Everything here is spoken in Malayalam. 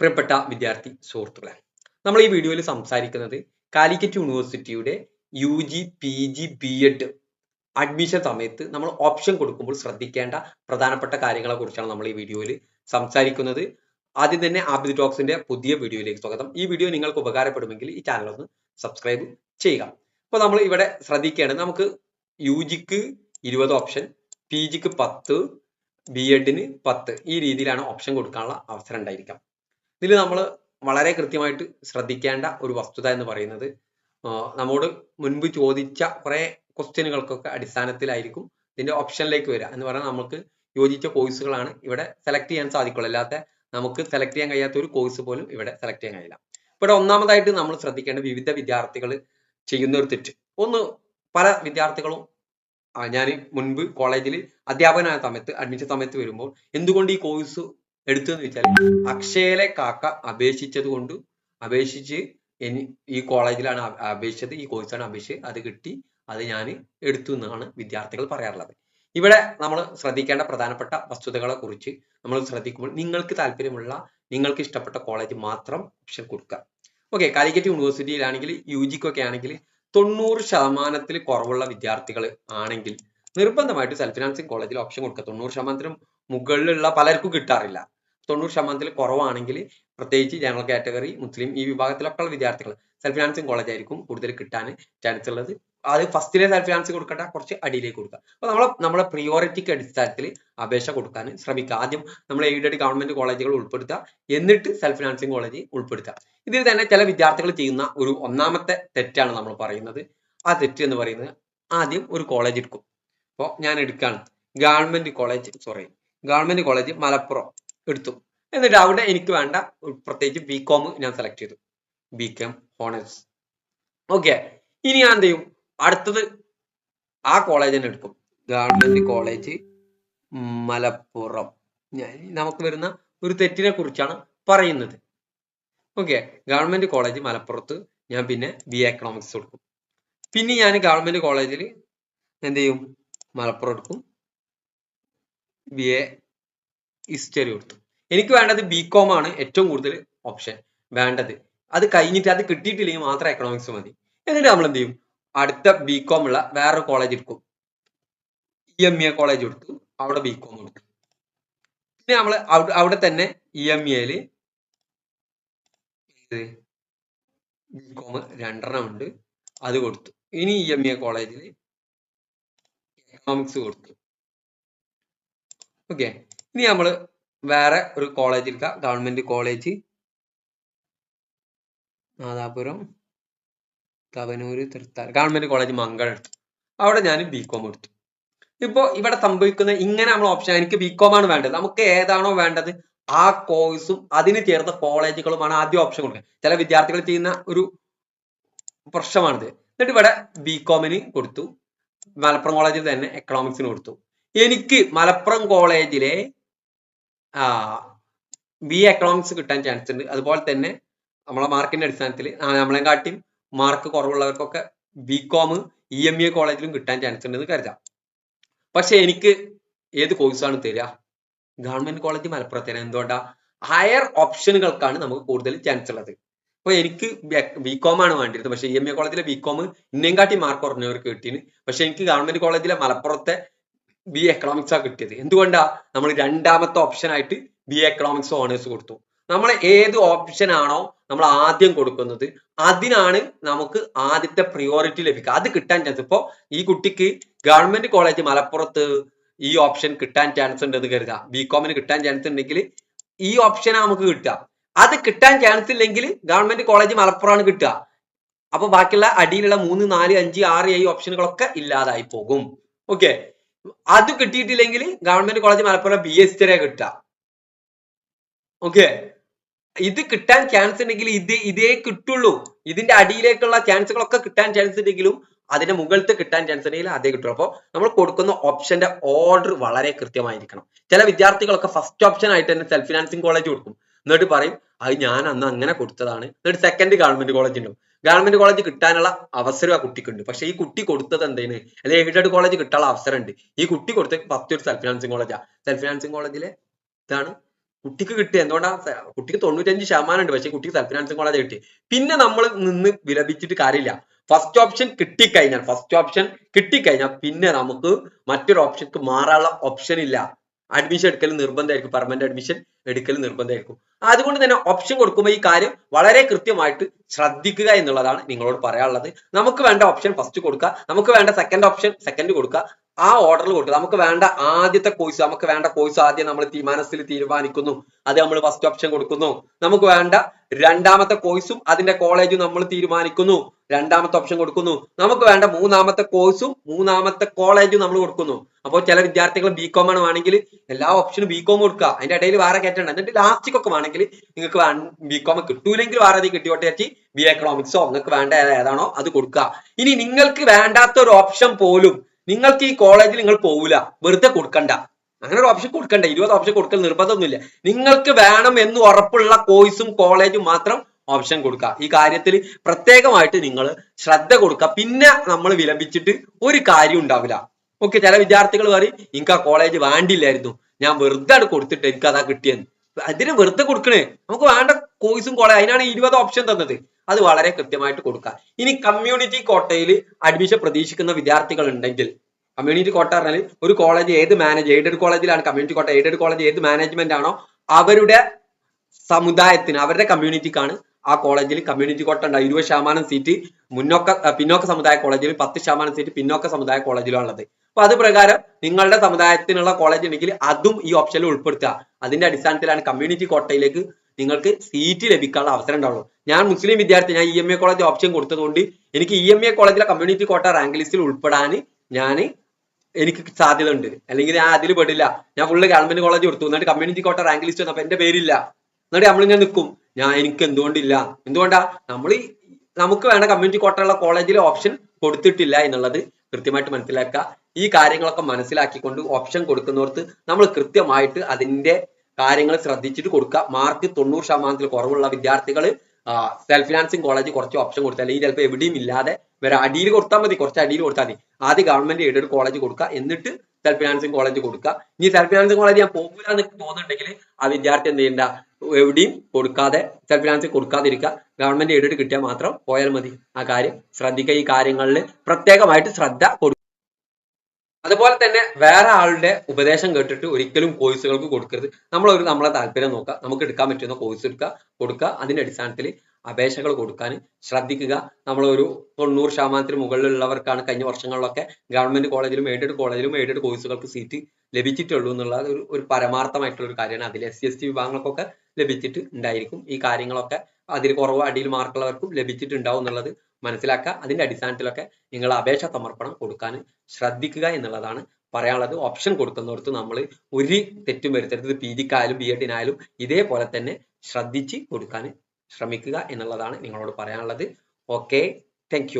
പ്രിയപ്പെട്ട വിദ്യാർത്ഥി സുഹൃത്തുക്കളെ നമ്മൾ ഈ വീഡിയോയിൽ സംസാരിക്കുന്നത് കാലിക്കറ്റ് യൂണിവേഴ്സിറ്റിയുടെ U G P G B Ed admission സമയത്ത് നമ്മൾ ഓപ്ഷൻ കൊടുക്കുമ്പോൾ ശ്രദ്ധിക്കേണ്ട പ്രധാനപ്പെട്ട കാര്യങ്ങളെ കുറിച്ചാണ് നമ്മൾ ഈ വീഡിയോയിൽ സംസാരിക്കുന്നത്. ആദ്യം തന്നെ ആബിദ് ടോക്സിന്റെ പുതിയ വീഡിയോയിലേക്ക് സ്വാഗതം. ഈ വീഡിയോ നിങ്ങൾക്ക് ഉപകാരപ്പെടുമെങ്കിൽ ഈ ചാനൽ ഒന്ന് സബ്സ്ക്രൈബ് ചെയ്യുക. അപ്പോൾ നമ്മൾ ഇവിടെ ശ്രദ്ധിക്കേണ്ടത് നമുക്ക് യു ജിക്ക് ഇരുപത് ഓപ്ഷൻ പി ജിക്ക് പത്ത് ബി എഡിന് പത്ത് ഈ രീതിയിലാണ് ഓപ്ഷൻ കൊടുക്കാനുള്ള അവസരം ഉണ്ടായിരിക്കാം ഇതിൽ നമ്മൾ വളരെ കൃത്യമായിട്ട് ശ്രദ്ധിക്കേണ്ട ഒരു വസ്തുത എന്ന് പറയുന്നത് നമ്മോട് മുൻപ് ചോദിച്ച കുറെ ക്വസ്റ്റ്യനുകൾക്കൊക്കെ അടിസ്ഥാനത്തിലായിരിക്കും ഇതിന്റെ ഓപ്ഷനിലേക്ക് വരിക എന്ന് പറഞ്ഞാൽ നമുക്ക് യോജിച്ച കോഴ്സുകളാണ് ഇവിടെ സെലക്ട് ചെയ്യാൻ സാധിക്കുള്ളൂ. അല്ലാത്ത നമുക്ക് സെലക്ട് ചെയ്യാൻ കഴിയാത്ത ഒരു കോഴ്സ് പോലും ഇവിടെ സെലക്ട് ചെയ്യാൻ കഴിയില്ല. ഇവിടെ ഒന്നാമതായിട്ട് നമ്മൾ ശ്രദ്ധിക്കേണ്ട വിവിധ വിദ്യാർത്ഥികൾ ചെയ്യുന്ന ഒരു തെറ്റ്. ഒന്ന് പല വിദ്യാർത്ഥികളും ഞാൻ മുൻപ് കോളേജിൽ അധ്യാപകനായ സമയത്ത് അഡ്മിഷൻ സമയത്ത് വരുമ്പോൾ എന്തുകൊണ്ട് ഈ കോഴ്സ് എടുത്തു എന്ന് വെച്ചാൽ അക്ഷയയിലെ കാക്ക അപേക്ഷിച്ചത് കൊണ്ട് അപേക്ഷിച്ച് ഈ കോളേജിലാണ് അപേക്ഷിച്ചത് ഈ കോഴ്സാണ് അപേക്ഷിച്ചത് അത് കിട്ടി അത് ഞാൻ എടുത്തു എന്നാണ് വിദ്യാർത്ഥികൾ പറയാറുള്ളത്. ഇവിടെ നമ്മൾ ശ്രദ്ധിക്കേണ്ട പ്രധാനപ്പെട്ട വസ്തുതകളെ കുറിച്ച് നമ്മൾ ശ്രദ്ധിക്കുമ്പോൾ നിങ്ങൾക്ക് താല്പര്യമുള്ള നിങ്ങൾക്ക് ഇഷ്ടപ്പെട്ട കോളേജ് മാത്രം ഓപ്ഷൻ കൊടുക്കുക. ഓക്കെ കാലിക്കറ്റ് യൂണിവേഴ്സിറ്റിയിലാണെങ്കിൽ യു ജിക്കൊക്കെ ആണെങ്കിൽ തൊണ്ണൂറ് ശതമാനത്തിൽ കുറവുള്ള വിദ്യാർത്ഥികൾ ആണെങ്കിൽ നിർബന്ധമായിട്ട് സെൽഫ് ഫിനാൻസിങ് കോളേജിൽ ഓപ്ഷൻ കൊടുക്കുക. തൊണ്ണൂറ് ശതമാനത്തിനും മുകളിലുള്ള പലർക്കും കിട്ടാറില്ല. തൊണ്ണൂറ് ശതമാനത്തിൽ കുറവാണെങ്കിൽ പ്രത്യേകിച്ച് ജനറൽ കാറ്റഗറി മുസ്ലിം ഈ വിഭാഗത്തിലൊക്കെ ഉള്ള വിദ്യാർത്ഥികൾ സെൽഫ് ഫിനാൻസിങ് കോളേജ് ആയിരിക്കും കൂടുതൽ കിട്ടാൻ ചാൻസ് ഉള്ളത്. അത് ഫസ്റ്റിലെ സെൽഫ് ഫിനാൻസിങ് കൊടുക്കട്ടെ കുറച്ച് അടിയിലേക്ക് കൊടുക്കുക. അപ്പൊ നമ്മൾ നമ്മളെ പ്രിയോറിറ്റിക്ക് അടിസ്ഥാനത്തിൽ അപേക്ഷ കൊടുക്കാൻ ശ്രമിക്കുക. ആദ്യം നമ്മൾ എയ്ഡഡ് ഗവൺമെന്റ് കോളേജുകൾ ഉൾപ്പെടുത്തുക. എന്നിട്ട് സെൽഫ് ഫിനാൻസിങ് കോളേജ് ഉൾപ്പെടുത്തുക. ഇതിൽ തന്നെ ചില വിദ്യാർത്ഥികൾ ചെയ്യുന്ന ഒരു ഒന്നാമത്തെ തെറ്റാണ് നമ്മൾ പറയുന്നത്. ആ തെറ്റ് എന്ന് പറയുന്നത് ആദ്യം ഒരു കോളേജ് എടുക്കും. അപ്പോൾ ഞാൻ എടുക്കുകയാണ്. Government college sorry government college Malappuram. എടുത്തു. എന്നിട്ട് അവിടെ എനിക്ക് വേണ്ട പ്രത്യേകിച്ച് ബി കോം ഞാൻ സെലക്ട് ചെയ്തു. ബി കോം ഹോണേഴ്സ് ഓക്കെ ഇനി ഞാൻ എന്ത് ചെയ്യും? അടുത്തത് ആ കോളേജ് തന്നെ എടുക്കും. Government college Malappuram. ഞാൻ നമുക്ക് വരുന്ന ഒരു തെറ്റിനെ കുറിച്ചാണ് പറയുന്നത്. ഓക്കെ ഗവൺമെന്റ് കോളേജ് മലപ്പുറത്ത് ഞാൻ പിന്നെ ബി എക്കണോമിക്സ് കൊടുക്കും. പിന്നെ ഞാൻ ഗവൺമെന്റ് കോളേജിൽ എന്ത് ചെയ്യും? മലപ്പുറം എടുക്കും. ബി എ ഹിസ്റ്ററി കൊടുത്തു. എനിക്ക് വേണ്ടത് ബി കോം ആണ് ഏറ്റവും കൂടുതൽ ഓപ്ഷൻ വേണ്ടത്. അത് കഴിഞ്ഞിട്ട് അത് കിട്ടിയിട്ടില്ലെങ്കിൽ മാത്രം എക്കണോമിക്സ് മതി. എന്നിട്ട് നമ്മൾ എന്ത് ചെയ്യും? അടുത്ത ബി കോം ഉള്ള വേറൊരു കോളേജ് എടുക്കും. ഇ എം എ കോളേജ് എടുത്തു അവിടെ ബി കോം എടുത്തു പിന്നെ നമ്മൾ അവിടെ തന്നെ ഇ എം എയിൽ ബി കോം രണ്ടെണ്ണം ഉണ്ട്. അത് കൊടുത്തു. ഇനി ഇ എം എ കോളേജിൽ എക്കണോമിക്സ് കൊടുത്തു. ഓക്കെ ഇനി നമ്മൾ വേറെ ഒരു കോളേജ് എടുക്കാം. Government college Nadapuram Thavanur Thrithala. Government college Mangal അവിടെ ഞാൻ ബി കോം എടുത്തു. ഇപ്പോ ഇവിടെ സംഭവിക്കുന്ന ഇങ്ങനെ നമ്മൾ ഓപ്ഷൻ എനിക്ക് ബി കോം ആണ് വേണ്ടത്. നമുക്ക് ഏതാണോ വേണ്ടത് ആ കോഴ്സും അതിന് ചേർന്ന കോളേജുകളുമാണ് ആദ്യം ഓപ്ഷൻ കൊടുക്കുക. ചില വിദ്യാർത്ഥികൾ ചെയ്യുന്ന ഒരു പ്രശ്നമാണിത്. എന്നിട്ട് ഇവിടെ ബി കോമിന് കൊടുത്തു. മലപ്പുറം കോളേജിൽ തന്നെ എക്കണോമിക്സിന് കൊടുത്തു. എനിക്ക് മലപ്പുറം കോളേജിലെ ബി എക്കണോമിക്സ് കിട്ടാൻ ചാൻസ് ഉണ്ട്. അതുപോലെ തന്നെ നമ്മളെ മാർക്കിന്റെ അടിസ്ഥാനത്തിൽ നമ്മളെ കാട്ടിയും mark കുറവുള്ളവർക്കൊക്കെ B Com E M A കോളേജിലും കിട്ടാൻ ചാൻസ് ഉണ്ടെന്ന് കരുതാം. പക്ഷെ എനിക്ക് ഏത് കോഴ്സാണ് തരിക? ഗവൺമെന്റ് കോളേജ് മലപ്പുറത്തേന് എന്തുകൊണ്ടാ? ഹയർ ഓപ്ഷനുകൾക്കാണ് നമുക്ക് കൂടുതൽ ചാൻസ് ഉള്ളത്. അപ്പൊ എനിക്ക് ബി കോം ആണ് വേണ്ടിയിരുന്നത്. പക്ഷെ ഇ എം എ കോളേജിലെ ബി കോം ഇന്നേം കാട്ടി മാർക്ക് കുറഞ്ഞവർക്ക് കിട്ടീന്. പക്ഷെ എനിക്ക് ഗവൺമെന്റ് കോളേജിലെ മലപ്പുറത്തെ ബി എക്കണോമിക്സ് ആ കിട്ടിയത്. എന്തുകൊണ്ടാ? നമ്മൾ രണ്ടാമത്തെ ഓപ്ഷൻ ആയിട്ട് ബി എക്കണോമിക്സ് ഓണേഴ്സ് കൊടുത്തു. നമ്മൾ ഏത് ഓപ്ഷൻ ആണോ നമ്മൾ ആദ്യം കൊടുക്കുന്നത് അതിനാണ് നമുക്ക് ആദ്യത്തെ പ്രിയോറിറ്റി ലഭിക്കുക. അത് കിട്ടാൻ ചാൻസ് ഇപ്പോ ഈ കുട്ടിക്ക് ഗവൺമെന്റ് കോളേജ് മലപ്പുറത്ത് ഈ ഓപ്ഷൻ കിട്ടാൻ ചാൻസ് ഉണ്ടെന്ന് കരുതാം. ബി കോമിന് കിട്ടാൻ ചാൻസ് ഉണ്ടെങ്കിൽ ഈ ഓപ്ഷൻ നമുക്ക് കിട്ടുക. അത് കിട്ടാൻ ചാൻസ് ഇല്ലെങ്കിൽ ഗവൺമെന്റ് കോളേജ് മലപ്പുറമാണ് കിട്ടുക. അപ്പൊ ബാക്കിയുള്ള അടിയിലുള്ള മൂന്ന് നാല് അഞ്ച് ആറ് ഏഴ് ഓപ്ഷനുകളൊക്കെ ഇല്ലാതായി പോകും. ഓക്കെ അത് കിട്ടിയിട്ടില്ലെങ്കിൽ government college Malappuram B S T കിട്ടുക. ഓക്കെ ഇത് കിട്ടാൻ ചാൻസ് ഉണ്ടെങ്കിൽ ഇത് ഇതേ കിട്ടുള്ളൂ. ഇതിന്റെ അടിയിലേക്കുള്ള ചാൻസുകളൊക്കെ കിട്ടാൻ ചാൻസ് ഉണ്ടെങ്കിലും അതിന്റെ മുകളിലത്തെ കിട്ടാൻ ചാൻസ് ഉണ്ടെങ്കിൽ അതേ കിട്ടുള്ളൂ. അപ്പോൾ നമ്മൾ കൊടുക്കുന്ന ഓപ്ഷന്റെ ഓർഡർ വളരെ കൃത്യമായിരിക്കണം. ചില വിദ്യാർത്ഥികളൊക്കെ ഫസ്റ്റ് ഓപ്ഷൻ ആയിട്ട് തന്നെ സെൽഫ് ഫിനാൻസിങ് കോളേജ് കൊടുക്കും. എന്നിട്ട് പറയും അത് ഞാൻ അന്ന് അങ്ങനെ കൊടുത്തതാണ്. എന്നിട്ട് സെക്കൻഡ് ഗവൺമെന്റ് കോളേജ് ഉണ്ടാവും. ഗവൺമെന്റ് കോളേജ് കിട്ടാനുള്ള അവസരം ആ കുട്ടിക്കുണ്ട്. പക്ഷെ ഈ കുട്ടി കൊടുത്തത് എന്തേന് അല്ലെങ്കിൽ എയ്ഡഡ് കോളേജ് കിട്ടാനുള്ള അവസരം ഉണ്ട് ഈ കുട്ടി കൊടുത്ത ഫസ്റ്റ് ഒരു സെൽഫ് ഫിനാൻസിങ് കോളേജാ സെൽഫ് ഫിനാൻസിങ് കോളേജിലെ ഇതാണ്. കുട്ടിക്ക് കിട്ടി എന്തുകൊണ്ടാ? സ- കുട്ടിക്ക് തൊണ്ണൂറ്റഞ്ച് ശതമാനം ഉണ്ട് പക്ഷെ കുട്ടിക്ക് സെൽഫ് ഫിനാൻസിങ് കോളേജ് കിട്ടി. പിന്നെ നമ്മൾ നിന്ന് വിലപിച്ചിട്ട് കാര്യമില്ല. ഫസ്റ്റ് ഓപ്ഷൻ കിട്ടിക്കഴിഞ്ഞാൽ ഫസ്റ്റ് ഓപ്ഷൻ കിട്ടിക്കഴിഞ്ഞാൽ പിന്നെ നമുക്ക് മറ്റൊരു ഓപ്ഷൻക്ക് മാറാനുള്ള ഓപ്ഷൻ ഇല്ല. അഡ്മിഷൻ എടുക്കൽ നിർബന്ധമായിരിക്കും. പെർമനന്റ് അഡ്മിഷൻ എടുക്കൽ നിർബന്ധമായിരിക്കും. അതുകൊണ്ട് തന്നെ ഓപ്ഷൻ കൊടുക്കുമ്പോൾ ഈ കാര്യം വളരെ കൃത്യമായിട്ട് ശ്രദ്ധിക്കുക എന്നുള്ളതാണ് നിങ്ങളോട് പറയാനുള്ളത്. നമുക്ക് വേണ്ട ഓപ്ഷൻ ഫസ്റ്റ് കൊടുക്കുക. നമുക്ക് വേണ്ട സെക്കൻഡ് ഓപ്ഷൻ സെക്കൻഡ് കൊടുക്കുക. ആ ഓർഡറിൽ കൊടുക്കുക. നമുക്ക് വേണ്ട ആദ്യത്തെ കോഴ്സ് നമുക്ക് വേണ്ട കോഴ്സ് ആദ്യം നമ്മൾ മനസ്സിൽ തീരുമാനിക്കുന്നു. അത് നമ്മൾ ഫസ്റ്റ് ഓപ്ഷൻ കൊടുക്കുന്നു. നമുക്ക് വേണ്ട രണ്ടാമത്തെ കോഴ്സും അതിന്റെ കോളേജും നമ്മൾ തീരുമാനിക്കുന്നു. രണ്ടാമത്തെ ഓപ്ഷൻ കൊടുക്കുന്നു. നമുക്ക് വേണ്ട മൂന്നാമത്തെ കോഴ്സും മൂന്നാമത്തെ കോളേജും നമ്മൾ കൊടുക്കുന്നു. അപ്പോൾ ചില വിദ്യാർത്ഥികൾ ബി കോം ആണ് വേണമെങ്കിൽ എല്ലാ ഓപ്ഷനും ബി കോം കൊടുക്കുക. അതിന്റെ ഇടയിൽ വേറെ കയറ്റണ്ട എന്നിട്ട് ലാസ്റ്റിക്കൊക്കെ വേണമെങ്കിൽ നിങ്ങൾക്ക് ബി കോം കിട്ടൂലെങ്കിൽ വേറെ അത് കിട്ടിയോട്ടെ ചേച്ചി ബി എക്കണോമിക്സോ നിങ്ങൾക്ക് വേണ്ട ഏതാണോ അത് കൊടുക്കുക. ഇനി നിങ്ങൾക്ക് വേണ്ടാത്ത ഒരു ഓപ്ഷൻ പോലും നിങ്ങൾക്ക് ഈ കോളേജിൽ നിങ്ങൾ പോവില്ല വെറുതെ കൊടുക്കണ്ട. അങ്ങനെ ഒരു ഓപ്ഷൻ കൊടുക്കണ്ട. ഇരുപത് ഓപ്ഷൻ കൊടുക്കൽ നിർബന്ധമൊന്നുമില്ല. നിങ്ങൾക്ക് വേണം എന്ന് ഉറപ്പുള്ള കോഴ്സും കോളേജും മാത്രം ഓപ്ഷൻ കൊടുക്കുക ഈ കാര്യത്തിൽ പ്രത്യേകമായിട്ട് നിങ്ങൾ ശ്രദ്ധ കൊടുക്കുക പിന്നെ നമ്മൾ വിലപിച്ചിട്ട് ഒരു കാര്യം ഉണ്ടാവില്ല. ഓക്കെ ചില വിദ്യാർത്ഥികൾ പറയും എനിക്ക് ആ കോളേജ് വേണ്ടില്ലായിരുന്നു ഞാൻ വെറുതെ അത് കൊടുത്തിട്ട് എനിക്ക് അതാ കിട്ടിയെന്ന്. അതിന് വെറുതെ കൊടുക്കണേ. നമുക്ക് വേണ്ട കോഴ്സും കോളേജ് അതിനാണ് ഇരുപത് ഓപ്ഷൻ തന്നത്. അത് വളരെ കൃത്യമായിട്ട് കൊടുക്കുക ഇനി കമ്മ്യൂണിറ്റി കോട്ടയിൽ അഡ്മിഷൻ പ്രതീക്ഷിക്കുന്ന വിദ്യാർത്ഥികൾ ഉണ്ടെങ്കിൽ കമ്മ്യൂണിറ്റി കോട്ട പറഞ്ഞാൽ ഒരു കോളേജ് ഏത് മാനേജ് എയ്ഡഡ് കോളേജിലാണ് കമ്മ്യൂണിറ്റി കോട്ട എയ്ഡഡ് കോളേജ് ഏത് മാനേജ്മെന്റ് ആണോ അവരുടെ സമുദായത്തിന് അവരുടെ കമ്മ്യൂണിറ്റിക്കാണ് ആ കോളേജിൽ കമ്മ്യൂണിറ്റി കോട്ട ഉണ്ട്. ഇരുപത് ശതമാനം സീറ്റ് മുന്നോക്ക പിന്നോക്ക സമുദായ കോളേജിൽ പത്ത് ശതമാനം സീറ്റ് പിന്നോക്ക സമുദായ കോളേജിലും ഉള്ളത്. അപ്പൊ അത് പ്രകാരം നിങ്ങളുടെ സമുദായത്തിനുള്ള കോളേജ് ഉണ്ടെങ്കിൽ അതും ഈ ഓപ്ഷനിൽ ഉൾപ്പെടുത്തുക. അതിന്റെ അടിസ്ഥാനത്തിലാണ് കമ്മ്യൂണിറ്റി കോട്ടയിലേക്ക് നിങ്ങൾക്ക് സീറ്റ് ലഭിക്കാനുള്ള അവസരം ഉണ്ടാവുള്ളൂ. ഞാൻ മുസ്ലിം വിദ്യാർത്ഥി ഞാൻ E M A college option കൊടുത്തതുകൊണ്ട് എനിക്ക് ഇ എം എ കോളേജിലെ കമ്മ്യൂണിറ്റി കോട്ട റാങ്ക് ലിസ്റ്റിൽ ഉൾപ്പെടാൻ ഞാൻ എനിക്ക് സാധ്യത ഉണ്ട് അല്ലെങ്കിൽ ഞാൻ അതിൽ പെടില്ല. ഞാൻ ഫുള്ള് ഗവൺമെന്റ് കോളേജ് കൊടുത്തു. എന്നിട്ട് കമ്മ്യൂണിറ്റി കോട്ട റാങ്ക് ലിസ്റ്റ് വന്നപ്പോ എന്റെ പേരില്ല. എന്നിട്ട് നമ്മളിങ്ങനെ നിൽക്കും ഞാൻ എനിക്ക് എന്തുകൊണ്ടില്ല. എന്തുകൊണ്ടാ? നമ്മൾ നമുക്ക് വേണ്ട കമ്മ്യൂണിറ്റി കോട്ടയുള്ള കോളേജിൽ ഓപ്ഷൻ കൊടുത്തിട്ടില്ല എന്നുള്ളത് കൃത്യമായിട്ട് മനസ്സിലാക്കുക. ഈ കാര്യങ്ങളൊക്കെ മനസ്സിലാക്കിക്കൊണ്ട് ഓപ്ഷൻ കൊടുക്കുന്നവർക്ക് നമ്മൾ കൃത്യമായിട്ട് അതിന്റെ കാര്യങ്ങൾ ശ്രദ്ധിച്ചിട്ട് കൊടുക്കുക. മാർക്ക് തൊണ്ണൂറ് ശതമാനത്തിൽ കുറവുള്ള വിദ്യാർത്ഥികൾ സെൽഫ് ഫിനാൻസിങ് കോളേജ് കുറച്ച് ഓപ്ഷൻ കൊടുത്താൽ ഈ ചിലപ്പോൾ എവിടെയും ഇല്ലാതെ വേറെ അടിയിൽ കൊടുത്താൽ മതി. കുറച്ച് അടിയിൽ കൊടുത്താൽ മതി. ആദ്യം ഗവൺമെന്റ് എയ്ഡഡ് കോളേജ് കൊടുക്കുക. എന്നിട്ട് സെൽഫ് ഫിനാൻസിങ് കോളേജ് കൊടുക്കുക. ഇനി സെൽഫ് ഫിനാൻസിങ് കോളേജ് ഞാൻ പോകില്ല എന്ന് തോന്നുന്നുണ്ടെങ്കിൽ ആ വിദ്യാർത്ഥി എന്ത് ചെയ്യണ്ട? എവിടെയും കൊടുക്കാതെ സെൽഫ് ഫിനാൻസിങ് കൊടുക്കാതിരിക്കുക. ഗവൺമെന്റ് എയ്ഡഡ് കിട്ടിയാൽ മാത്രം പോയാൽ മതി. ആ കാര്യം ശ്രദ്ധിക്കുക. ഈ കാര്യങ്ങളിൽ പ്രത്യേകമായിട്ട് ശ്രദ്ധ കൊടുക്കുക. അതുപോലെ തന്നെ വേറെ ആളുടെ ഉപദേശം കേട്ടിട്ട് ഒരിക്കലും കോഴ്സുകൾക്ക് കൊടുക്കരുത്. നമ്മളൊരു നമ്മളെ താല്പര്യം നോക്കുക. നമുക്ക് എടുക്കാൻ പറ്റുന്ന കോഴ്സ് എടുക്കുക കൊടുക്കുക. അതിന്റെ അടിസ്ഥാനത്തിൽ അപേക്ഷകൾ കൊടുക്കാൻ ശ്രദ്ധിക്കുക. നമ്മളൊരു തൊണ്ണൂറ് ശതമാനത്തിന് മുകളിലുള്ളവർക്കാണ് കഴിഞ്ഞ വർഷങ്ങളിലൊക്കെ ഗവൺമെന്റ് കോളേജിലും എയ്ഡഡ് കോളേജിലും എയ്ഡഡ് കോഴ്സുകൾക്ക് സീറ്റ് ലഭിച്ചിട്ടുള്ളൂ എന്നുള്ളത് ഒരു ഒരു പരമാർത്ഥമായിട്ടുള്ള ഒരു കാര്യമാണ്. അതിൽ എസ് സി എസ് ടി വിഭാഗങ്ങൾക്കൊക്കെ ലഭിച്ചിട്ട് ഉണ്ടായിരിക്കും. ഈ കാര്യങ്ങളൊക്കെ അതിൽ കുറവ് അടിയിൽ മാർക്കുള്ളവർക്കും ലഭിച്ചിട്ടുണ്ടാവും എന്നുള്ളത് മനസ്സിലാക്കുക. അതിന്റെ അടിസ്ഥാനത്തിലൊക്കെ നിങ്ങൾ അപേക്ഷ സമർപ്പണം കൊടുക്കാൻ ശ്രദ്ധിക്കുക എന്നുള്ളതാണ് പറയാനുള്ളത്. ഓപ്ഷൻ കൊടുക്കുന്നിടത്ത് നമ്മൾ ഒരു തെറ്റും വരുത്തരുത്. പി ജിക്കായാലും ബി എഡിനായാലും ഇതേപോലെ തന്നെ ശ്രദ്ധിച്ച് കൊടുക്കാൻ ശ്രമിക്കുക എന്നുള്ളതാണ് നിങ്ങളോട് പറയാനുള്ളത്. Okay thank